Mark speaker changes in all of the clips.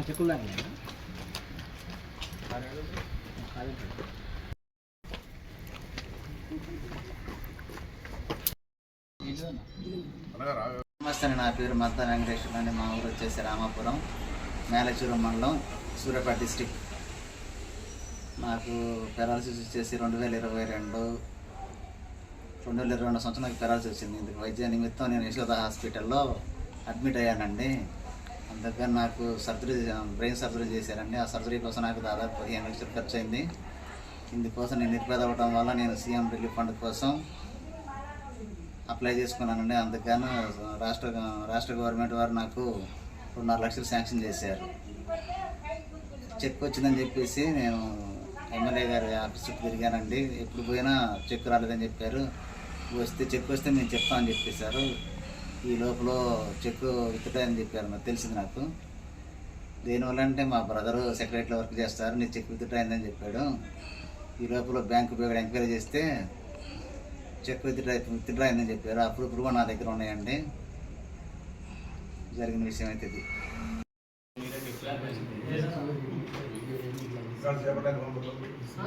Speaker 1: చెక్కులు
Speaker 2: నమస్తే నా పేరు మద్ద వెంకటేశ్వర అండి. మా ఊరు వచ్చేసి రామాపురం మేలచూరు మండలం సూర్యాపేట డిస్టిక్ నాకు పెరాలసిస్ వచ్చేసి రెండు వేల ఇరవై రెండు రెండు వేల ఇరవై రెండు సంవత్సరం నాకు పెరాల్సి వచ్చింది ఇందుకు వైద్య నిమిత్తం నేను యశోద హాస్పిటల్లో అడ్మిట్ అయ్యానండి. అందుకని నాకు సర్జరీ బ్రెయిన్ సర్జరీ చేశారండి. ఆ సర్జరీ కోసం నాకు దాదాపు పదిహేను లక్షలు ఖర్చు అయింది. ఇందుకోసం నేను నిర్పేద అవ్వడం వల్ల నేను సీఎం రిలీఫ్ ఫండ్ కోసం అప్లై చేసుకున్నానండి. అందుకని రాష్ట్ర రాష్ట్ర గవర్నమెంట్ వారు నాకు రెండున్నర లక్షలు శాంక్షన్ చేశారు. చెక్ వచ్చిందని చెప్పేసి నేను ఎమ్మెల్యే గారి ఆఫీస్ చుట్టూ తిరిగానండి. ఎప్పుడు పోయినా చెక్ రాలేదని చెప్పారు. వస్తే చెక్ వస్తే నేను చెప్తామని చెప్పేశారు. ఈ లోపల చెక్ విత్తుతాయని చెప్పారు. నాకు తెలిసింది నాకు. దేనివల్ల అంటే మా బ్రదరు సెక్రటరీలో వర్క్ చేస్తారు. నీ చెక్ విత్తుటాయిందని చెప్పాడు. ఈ లోపల బ్యాంకు పోయి ఎంక్వైరీ చేస్తే చెక్ విత్డ్రా విత్డ్రా అయిందని చెప్పారు. అప్పుడు ఇప్పుడు నా దగ్గర ఉన్నాయండి. జరిగిన విషయం అయితే ఇది.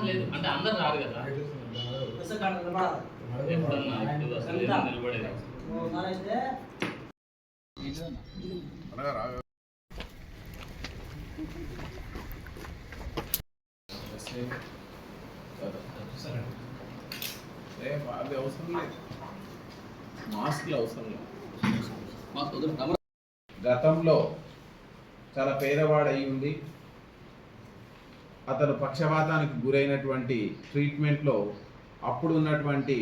Speaker 3: లేదు. అంటే అందరు రారు కదా. ఎప్పుడన్నా ఇప్పుడు అసలు ఏదో నిలబడేది
Speaker 4: అది అవసరం లేదు మాస్క్లు అవసరం లేదు గతంలో చాలా పేదవాడు అయి ఉండి అతను పక్షవాతానికి గురైనటువంటి ట్రీట్మెంట్లో అప్పుడు ఉన్నటువంటి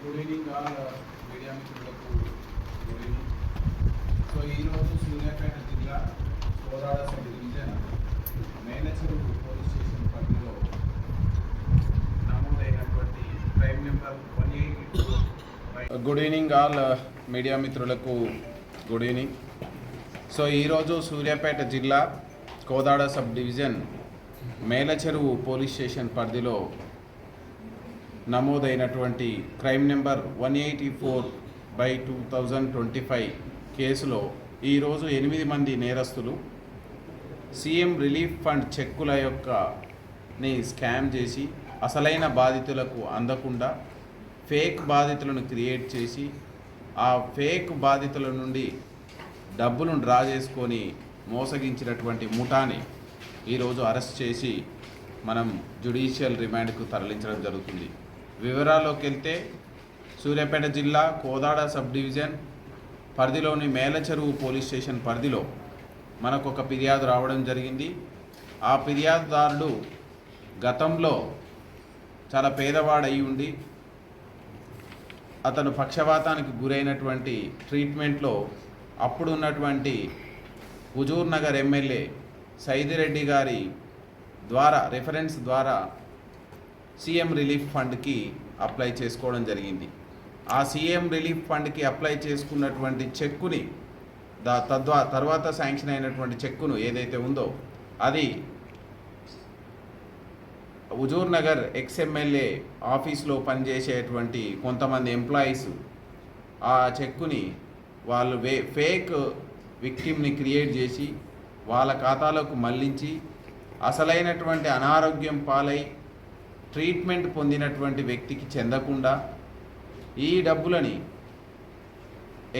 Speaker 4: గుడ్ ఈవినింగ్ ఆల్ మీడియా మిత్రులకు గుడ్ ఈవినింగ్ సో ఈరోజు సూర్యాపేట జిల్లా కోదాడ సబ్ డివిజన్ మేనచెరు పోలీస్ స్టేషన్ పరిధిలో నమోదైనటువంటి crime number one eight good evening all media మిత్రులకు గుడ్ ఈవినింగ్ సో ఈరోజు సూర్యాపేట జిల్లా Kodad sub division Mellacheruvu police station పరిధిలో నమోదైనటువంటి crime number one eighty four by two thousand twenty five కేసులో ఈరోజు ఎనిమిది మంది నేరస్తులు సీఎం రిలీఫ్ ఫండ్ చెక్కుల యొక్క ని స్కామ్ చేసి అసలైన బాధితులకు అందకుండా ఫేక్ బాధితులను క్రియేట్ చేసి ఆ ఫేక్ బాధితుల నుండి డబ్బులను డ్రా చేసుకొని మోసగించినటువంటి ముఠాని ఈరోజు అరెస్ట్ చేసి మనం జుడిషియల్ రిమాండ్కు తరలించడం జరుగుతుంది. వివరాల్లోకి వెళ్తే సూర్యాపేట జిల్లా కోదాడ సబ్ డివిజన్ పరిధిలోని మేలచెరువు పోలీస్ స్టేషన్ పరిధిలో మనకు ఒక ఫిర్యాదు రావడం జరిగింది. ఆ ఫిర్యాదుదారుడు గతంలో చాలా పేదవాడై ఉండి అతను పక్షపాతానికి గురైనటువంటి ట్రీట్మెంట్లో అప్పుడు ఉన్నటువంటి హుజూర్ నగర్ ఎమ్మెల్యే సైదిరెడ్డి గారి ద్వారా రెఫరెన్స్ ద్వారా సీఎం రిలీఫ్ ఫండ్కి అప్లై చేసుకోవడం జరిగింది. ఆ సీఎం రిలీఫ్ ఫండ్కి అప్లై చేసుకున్నటువంటి చెక్కుని దా తద్వా తర్వాత శాంక్షన్ అయినటువంటి చెక్కును ఏదైతే ఉందో అది హుజూర్ నగర్ ఎక్స్ఎమ్మెల్యే ఆఫీస్లో పనిచేసేటువంటి కొంతమంది ఎంప్లాయీస్ ఆ చెక్కుని వాళ్ళు వే ఫేక్ విక్టిమ్ని క్రియేట్ చేసి వాళ్ళ ఖాతాలోకి మళ్ళించి అసలైనటువంటి అనారోగ్యం పాలై ట్రీట్మెంట్ పొందినటువంటి వ్యక్తికి చెందకుండా ఈ డబ్బులని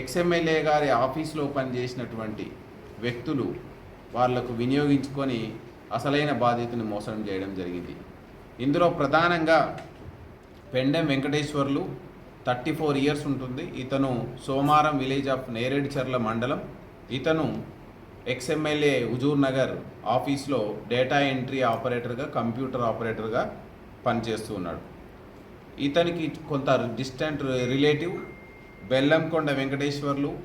Speaker 4: ఎక్స్ఎమ్మెల్యే గారి ఆఫీస్లో పనిచేసినటువంటి వ్యక్తులు వాళ్ళకు వినియోగించుకొని అసలైన బాధితుని మోసం చేయడం జరిగింది. ఇందులో ప్రధానంగా Pendem Venkateswarlu thirty four years ఉంటుంది. ఇతను సోమారం విలేజ్ ఆఫ్ నేరేడ్చర్ల మండలం. ఇతను ఎక్స్ఎమ్మెల్యే హుజూర్ నగర్ ఆఫీస్లో డేటా ఎంట్రీ ఆపరేటర్గా కంప్యూటర్ ఆపరేటర్గా పనిచేస్తూ ఉన్నాడు. ఇతనికి కొంత డిస్టెంట్ రిలేటివ్ బెల్లంకొండ వెంకటేశ్వర్లు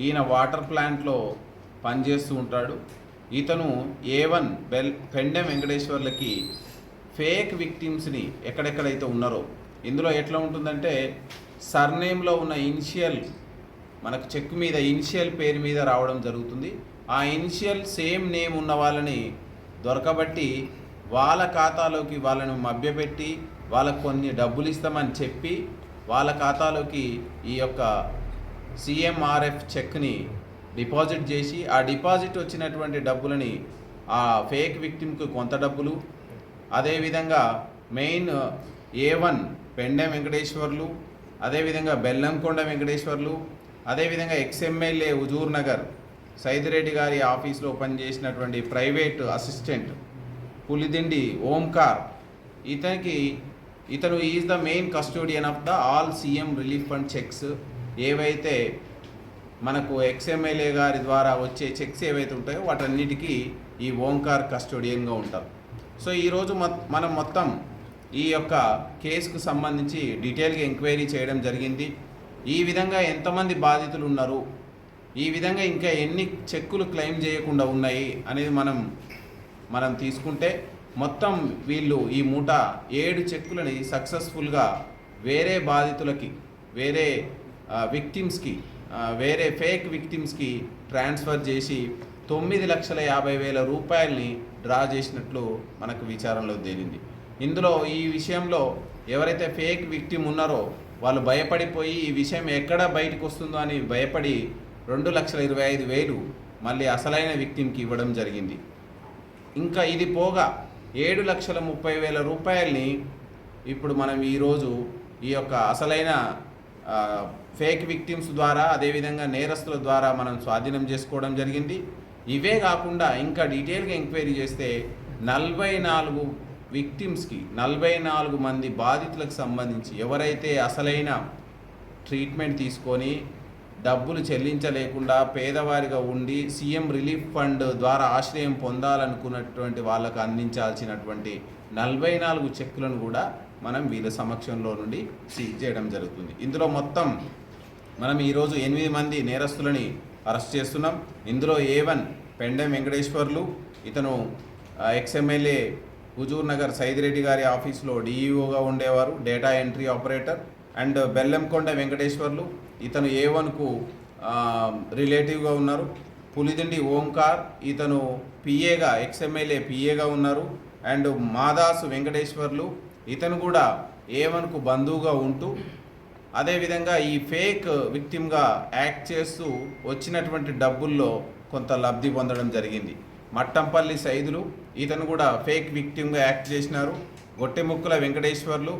Speaker 4: ఈయన వాటర్ ప్లాంట్లో పనిచేస్తూ ఉంటాడు. ఇతను ఏ వన్ బెల్ పెండెం వెంకటేశ్వర్లకి ఫేక్ విక్టిమ్స్ని ఎక్కడెక్కడైతే ఉన్నారో ఇందులో ఎట్లా ఉంటుందంటే సర్నేమ్లో ఉన్న ఇనిషియల్ మనకు చెక్ మీద ఇనిషియల్ పేరు మీద రావడం జరుగుతుంది. ఆ ఇనిషియల్ సేమ్ నేమ్ ఉన్న వాళ్ళని దొరకబట్టి వాళ్ళ ఖాతాలోకి వాళ్ళను మభ్యపెట్టి వాళ్ళకు కొన్ని డబ్బులు ఇస్తామని చెప్పి వాళ్ళ ఖాతాలోకి ఈ యొక్క సిఎంఆర్ఎఫ్ చెక్ని డిపాజిట్ చేసి ఆ డిపాజిట్ వచ్చినటువంటి డబ్బులని ఆ ఫేక్ విక్టిమ్కి కొంత డబ్బులు అదేవిధంగా main A one Pende Venkateswarlu అదేవిధంగా బెల్లంకొండ వెంకటేశ్వర్లు అదేవిధంగా ఎక్స్ఎమ్మెల్యే హుజూర్ నగర్ సైదిరెడ్డి గారి ఆఫీస్లో పనిచేసినటువంటి ప్రైవేట్ అసిస్టెంట్ పులిదిండి ఓంకార్. ఇతనికి ఇతను is the main custodian of the all CM relief fund cheques. ఏవైతే మనకు ఎక్స్ఎమ్ఎల్ఏ గారి ద్వారా వచ్చే చెక్స్ ఏవైతే ఉంటాయో వాటన్నిటికీ ఈ ఓంకార్ కస్టోడియన్గా ఉంటారు. సో ఈరోజు మనం మొత్తం ఈ యొక్క కేసుకు సంబంధించి డీటెయిల్గా ఎంక్వైరీ చేయడం జరిగింది. ఈ విధంగా ఎంతమంది బాధితులు ఉన్నారు ఈ విధంగా ఇంకా ఎన్ని చెక్కులు క్లెయిమ్ చేయకుండా ఉన్నాయి అనేది మనం మనం తీసుకుంటే మొత్తం వీళ్ళు ఈ మూట ఏడు చెక్కులని సక్సెస్ఫుల్గా వేరే బాధితులకి వేరే విక్టిమ్స్కి వేరే ఫేక్ విక్టిమ్స్కి ట్రాన్స్ఫర్ చేసి తొమ్మిది లక్షల యాభై వేల రూపాయల్ని డ్రా చేసినట్లు మనకు విచారంలో తేలింది. ఇందులో ఈ విషయంలో ఎవరైతే ఫేక్ విక్టిమ్ ఉన్నారో వాళ్ళు భయపడిపోయి ఈ విషయం ఎక్కడ బయటకు వస్తుందో అని భయపడి రెండు లక్షల ఇరవై ఐదు వేలు మళ్ళీ అసలైన విక్టిమ్కి ఇవ్వడం జరిగింది. ఇంకా ఇది పోగా ఏడు లక్షల ముప్పై వేల రూపాయల్ని ఇప్పుడు మనం ఈరోజు ఈ యొక్క అసలైన ఫేక్ విక్టిమ్స్ ద్వారా అదేవిధంగా నేరస్తుల ద్వారా మనం స్వాధీనం చేసుకోవడం జరిగింది. ఇవే కాకుండా ఇంకా డీటెయిల్గా ఎంక్వైరీ చేస్తే నలభై నాలుగు విక్టిమ్స్కి నలభై నాలుగు మంది బాధితులకు సంబంధించి ఎవరైతే అసలైన ట్రీట్మెంట్ తీసుకొని డబ్బులు చెల్లించలేకుండా పేదవారిగా ఉండి సీఎం రిలీఫ్ ఫండ్ ద్వారా ఆశ్రయం పొందాలనుకున్నటువంటి వాళ్ళకు అందించాల్సినటువంటి నలభై నాలుగు చెక్కులను కూడా మనం వీళ్ళ సమక్షంలో నుండి సీజ్ చేయడం జరుగుతుంది. ఇందులో మొత్తం మనం ఈరోజు ఎనిమిది మంది నేరస్తులని అరెస్ట్ చేస్తున్నాం. ఇందులో ఏ వన్ వెంకటేశ్వర్లు ఇతను ఎక్స్ఎమ్మెల్యే హుజూర్ నగర్ సైదిరెడ్డి గారి ఆఫీస్లో డీఈఓగా ఉండేవారు data entry operator and Bellamkonda Venkateswarlu ఇతను ఏ వన్కు రిలేటివ్గా ఉన్నారు. పులిదిండి ఓంకార్ ఇతను పిఏగా ఎక్స్ఎమ్మెల్యే పిఏగా ఉన్నారు. అండ్ మాదాసు వెంకటేశ్వర్లు ఇతను కూడా ఏ వన్కు బంధువుగా ఉంటూ అదేవిధంగా ఈ ఫేక్ విక్టిమ్గా యాక్ట్ చేస్తూ వచ్చినటువంటి డబ్బుల్లో కొంత లబ్ధి పొందడం జరిగింది. మట్టంపల్లి సైదులు ఇతను కూడా ఫేక్ విక్టిమ్గా యాక్ట్ చేసినారు. గొట్టెముక్కుల వెంకటేశ్వర్లు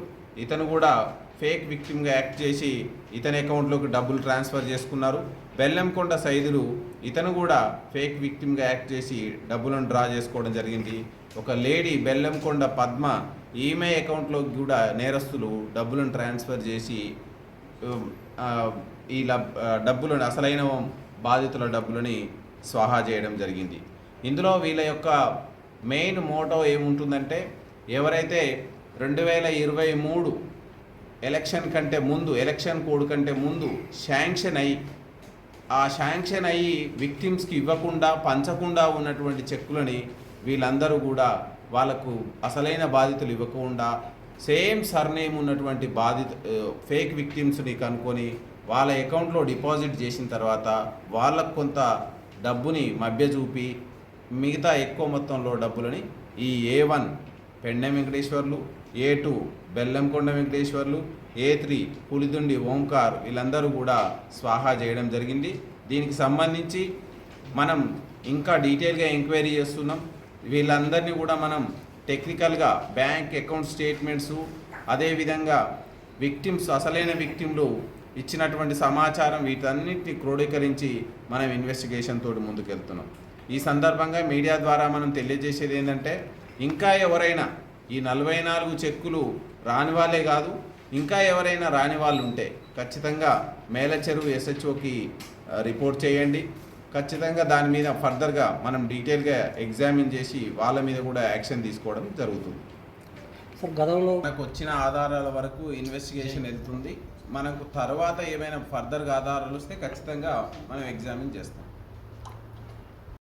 Speaker 4: ఇతను కూడా ఫేక్ విక్టిమ్గా యాక్ట్ చేసి ఇతని అకౌంట్లోకి డబ్బులు ట్రాన్స్ఫర్ చేసుకున్నారు. బెల్లంకొండ సైదులు ఇతను కూడా ఫేక్ విక్టిమ్గా యాక్ట్ చేసి డబ్బులను డ్రా చేసుకోవడం జరిగింది. ఒక లేడీ బెల్లంకొండ పద్మ ఈమె అకౌంట్లోకి కూడా నేరస్తులు డబ్బులను ట్రాన్స్ఫర్ చేసి ఈ లబ్ డబ్బులను అసలైన బాధితుల డబ్బులని స్వాహా చేయడం జరిగింది. ఇందులో వీళ్ళ యొక్క మెయిన్ మోటో ఏముంటుందంటే ఎవరైతే రెండు వేల ఇరవై మూడు ఎలక్షన్ కంటే ముందు ఎలక్షన్ కోడ్ కంటే ముందు శాంక్షన్ అయ్యి ఆ శాంక్షన్ అయ్యి విక్టిమ్స్కి ఇవ్వకుండా పంచకుండా ఉన్నటువంటి చెక్కులని వీళ్ళందరూ కూడా వాళ్ళకు అసలైన బాధితులు ఇవ్వకుండా సేమ్ సర్నేమ్ ఉన్నటువంటి బాధిత ఫేక్ విక్టిమ్స్ని కనుక్కొని వాళ్ళ అకౌంట్లో డిపాజిట్ చేసిన తర్వాత వాళ్ళకు కొంత డబ్బుని మభ్య చూపి మిగతా ఎక్కువ మొత్తంలో డబ్బులని ఈ A one Pende Venkateswarlu A two Bellamkonda Venkateswarlu A three Pulidundi Omkar వీళ్ళందరూ కూడా స్వాహా చేయడం జరిగింది. దీనికి సంబంధించి మనం ఇంకా డీటెయిల్గా ఎంక్వైరీ చేస్తున్నాం. వీళ్ళందరినీ కూడా మనం టెక్నికల్గా బ్యాంక్ అకౌంట్ స్టేట్మెంట్సు అదేవిధంగా విక్టిమ్స్ అసలైన విక్టిమ్లు ఇచ్చినటువంటి సమాచారం వీటన్నిటిని క్రోడీకరించి మనం ఇన్వెస్టిగేషన్ తోటి ముందుకెళ్తున్నాం. ఈ సందర్భంగా మీడియా ద్వారా మనం తెలియజేసేది ఏంటంటే ఇంకా ఎవరైనా ఈ నలభై నాలుగు చెక్కులు రాని వాళ్ళే కాదు ఇంకా ఎవరైనా రాని వాళ్ళు ఉంటే ఖచ్చితంగా మేలచెరువు ఎస్హెచ్ఓకి రిపోర్ట్ చేయండి. ఖచ్చితంగా దాని మీద ఫర్దర్గా మనం డీటెయిల్గా ఎగ్జామిన్ చేసి వాళ్ళ మీద కూడా యాక్షన్ తీసుకోవడం జరుగుతుంది.
Speaker 1: సార్ గతంలో
Speaker 4: మనకు వచ్చిన ఆధారాల వరకు ఇన్వెస్టిగేషన్ వెళ్తుంది. మనకు తర్వాత ఏమైనా ఫర్దర్గా ఆధారాలు వస్తే ఖచ్చితంగా మనం ఎగ్జామిన్ చేస్తాం.